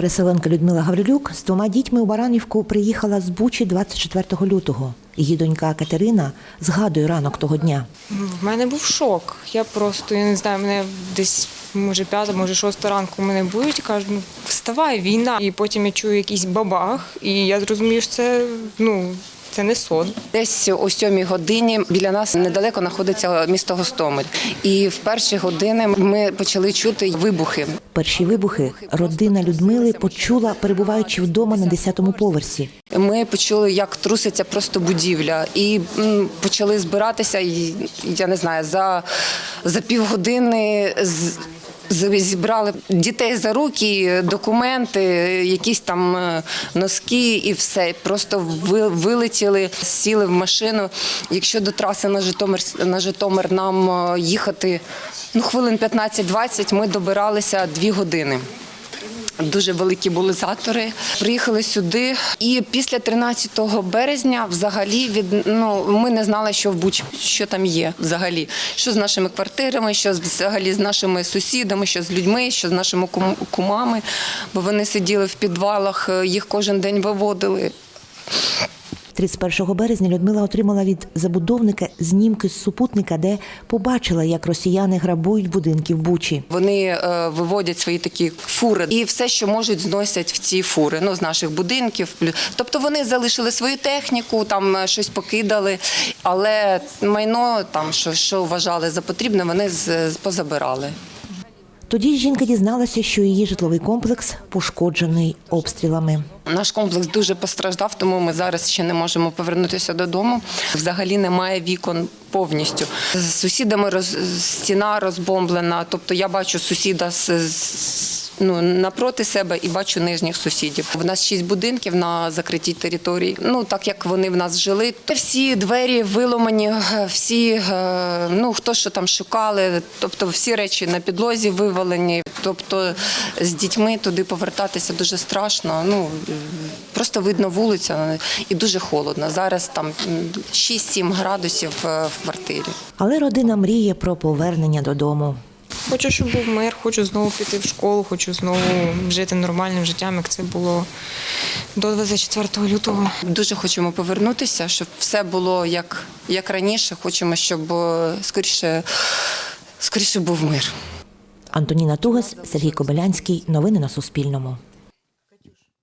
Переселенка Людмила Гаврилюк з двома дітьми у Баранівку приїхала з Бучі 24 лютого. Її донька Катерина згадує ранок того дня. В мене був шок. Я просто, я не знаю, мене десь, може, п'ята, може, шоста ранку мене будуть кажуть, ну вставай, війна. І потім я чую якийсь бабах, і я зрозумію, що це, ну, це не сон. Десь о сьомій годині біля нас недалеко знаходиться місто Гостомель. І в перші години ми почали чути вибухи. Перші вибухи родина Людмили почула, перебуваючи вдома на 10-му поверсі. Ми почули, як труситься просто будівля, і почали збиратися. І, я не знаю, за, за півгодини з- зібрали дітей за руки, документи, якісь там е, носки і все. Просто вилетіли, сіли в машину. Якщо до траси на Житомир, на Житомир нам е, їхати ну, хвилин 15-20, ми добиралися дві години. Дуже великі були затори. Приїхали сюди, і після 13 березня, взагалі, від ну ми не знали, що в Бучі, що там є взагалі, що з нашими квартирами, що взагалі з нашими сусідами, що з людьми, що з нашими кум- кумами. Бо вони сиділи в підвалах, е, їх кожен день виводили. 31 березня Людмила отримала від забудовника знімки з супутника, де побачила, як росіяни грабують будинки в Бучі. Вони е, виводять свої такі фури і все, що можуть, зносять в ці фури. Ну з наших будинків. Тобто вони залишили свою техніку, там е, щось покидали, але майно там, що, що вважали за потрібне, вони з, з- позабирали. Тоді жінка дізналася, що її житловий комплекс пошкоджений обстрілами. Наш комплекс дуже постраждав, тому ми зараз ще не можемо повернутися додому. Взагалі немає вікон повністю. З сусідами роз, стіна розбомблена. Тобто я бачу сусіда з, ну, напроти себе і бачу нижніх сусідів. У нас шість будинків на закритій території. Ну так як вони в нас жили, всі двері виломані, всі е, ну хто що там шукали, тобто всі речі на підлозі вивалені. Тобто з дітьми туди повертатися дуже страшно. Ну просто видно вулиця і дуже холодно. Зараз там м, 6-7 градусів е, в квартирі. Але родина мріє про повернення додому. Хочу, щоб був мир, хочу знову піти в школу, хочу знову жити нормальним життям, як це було до 24 лютого. Дуже хочемо повернутися, щоб все було як, як раніше. Хочемо, щоб е, скоріше, скоріше був мир. Антоніна Тугас, Сергій Кобилянський. Новини на Суспільному.